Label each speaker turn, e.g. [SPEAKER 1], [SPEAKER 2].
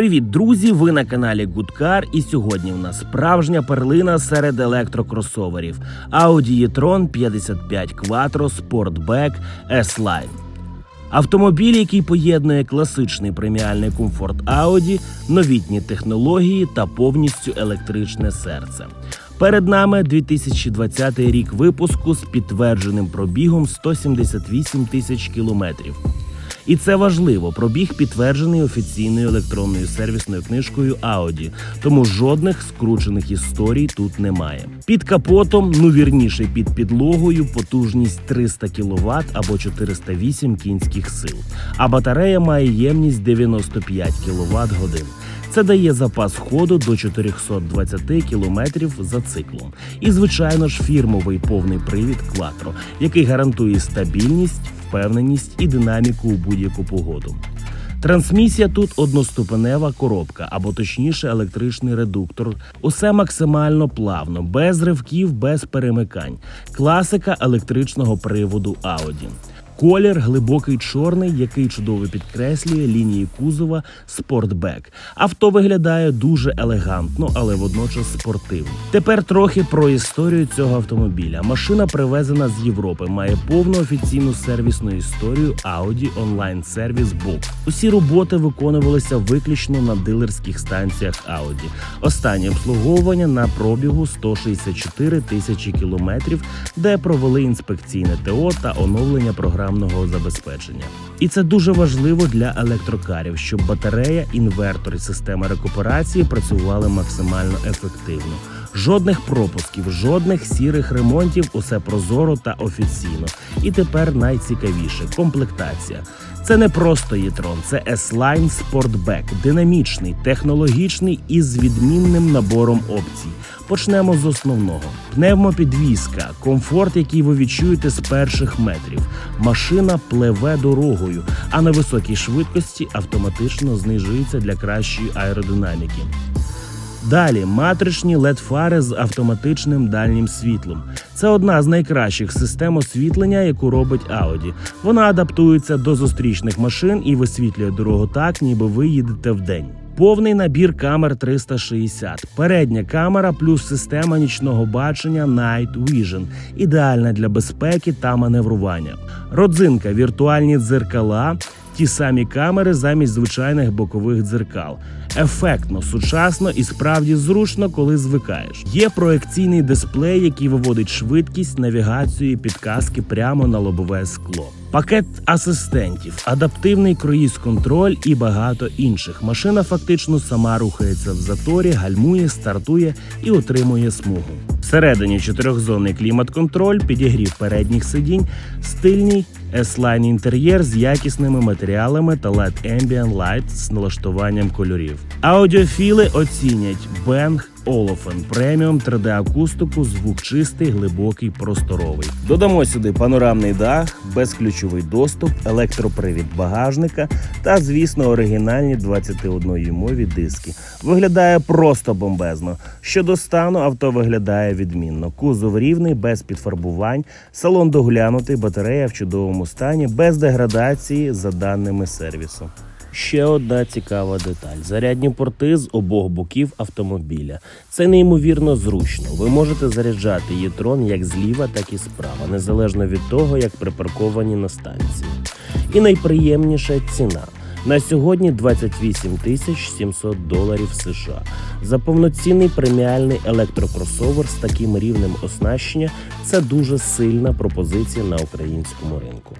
[SPEAKER 1] Привіт, друзі! Ви на каналі Гудкар, і сьогодні у нас справжня перлина серед електрокросоверів Audi e-tron 55 Quattro Sportback S-Line. Автомобіль, який поєднує класичний преміальний комфорт Audi, новітні технології та повністю електричне серце. Перед нами 2020 рік випуску з підтвердженим пробігом 178 тисяч кілометрів. І це важливо. Пробіг підтверджений офіційною електронною сервісною книжкою Audi, тому жодних скручених історій тут немає. Під капотом, ну вірніше, під підлогою, потужність 300 кВт або 408 кінських сил. А батарея має ємність 95 кВт годин. Це дає запас ходу до 420 км за циклом. І, звичайно ж, фірмовий повний привід Quattro, який гарантує стабільність, впевненість і динаміку у будь-яку погоду. Трансмісія тут одноступенева коробка, або точніше електричний редуктор. Усе максимально плавно, без ривків, без перемикань. Класика електричного приводу Audi. Колір глибокий чорний, який чудово підкреслює лінії кузова Sportback. Авто виглядає дуже елегантно, але водночас спортивно. Тепер трохи про історію цього автомобіля. Машина привезена з Європи, має повну офіційну сервісну історію Audi Online Service Book. Усі роботи виконувалися виключно на дилерських станціях Audi. Останнє обслуговування на пробігу 164 тисячі кілометрів, де провели інспекційне ТО та оновлення програмного забезпечення. І це дуже важливо для електрокарів, щоб батарея, інвертор і система рекуперації працювали максимально ефективно. Жодних пропусків, жодних сірих ремонтів, усе прозоро та офіційно. І тепер найцікавіше комплектація. Це не просто Єтрон, це S-Line Sportback, динамічний, технологічний і з відмінним набором опцій. Почнемо з основного: пневмопідвізка, комфорт, який ви відчуєте з перших метрів. Машина пливе дорогою, а на високій швидкості автоматично знижується для кращої аеродинаміки. Далі матричні LED-фари з автоматичним дальнім світлом. Це одна з найкращих систем освітлення, яку робить Audi. Вона адаптується до зустрічних машин і висвітлює дорогу так, ніби ви їдете вдень. Повний набір камер 360, передня камера плюс система нічного бачення Night Vision, ідеальна для безпеки та маневрування. Родзинка, віртуальні дзеркала, ті самі камери замість звичайних бокових дзеркал. Ефектно, сучасно і справді зручно, коли звикаєш. Є проекційний дисплей, який виводить швидкість, навігацію і підказки прямо на лобове скло. Пакет асистентів, адаптивний круїз-контроль і багато інших. Машина фактично сама рухається в заторі, гальмує, стартує і отримує смугу. Всередині чотирьохзонний клімат-контроль, підігрів передніх сидінь, стильний S-Line інтер'єр з якісними матеріалами та LED Ambient Light з налаштуванням кольорів. Аудіофіли оцінять Bang Olufsen преміум 3D-акустику, звук чистий, глибокий, просторовий. Додамо сюди панорамний дах, безключовий доступ, електропривід багажника та, звісно, оригінальні 21-мові диски. Виглядає просто бомбезно. Щодо стану, авто виглядає відмінно. Кузов рівний, без підфарбувань, салон доглянутий, батарея в чудовому стані, без деградації за даними сервісу. Ще одна цікава деталь: зарядні порти з обох боків автомобіля. Це неймовірно зручно. Ви можете заряджати Єтрон як зліва, так і справа, незалежно від того, як припарковані на станції. І найприємніша ціна. На сьогодні 28 тисяч 700 доларів США. За повноцінний преміальний електрокросовер з таким рівнем оснащення це дуже сильна пропозиція на українському ринку.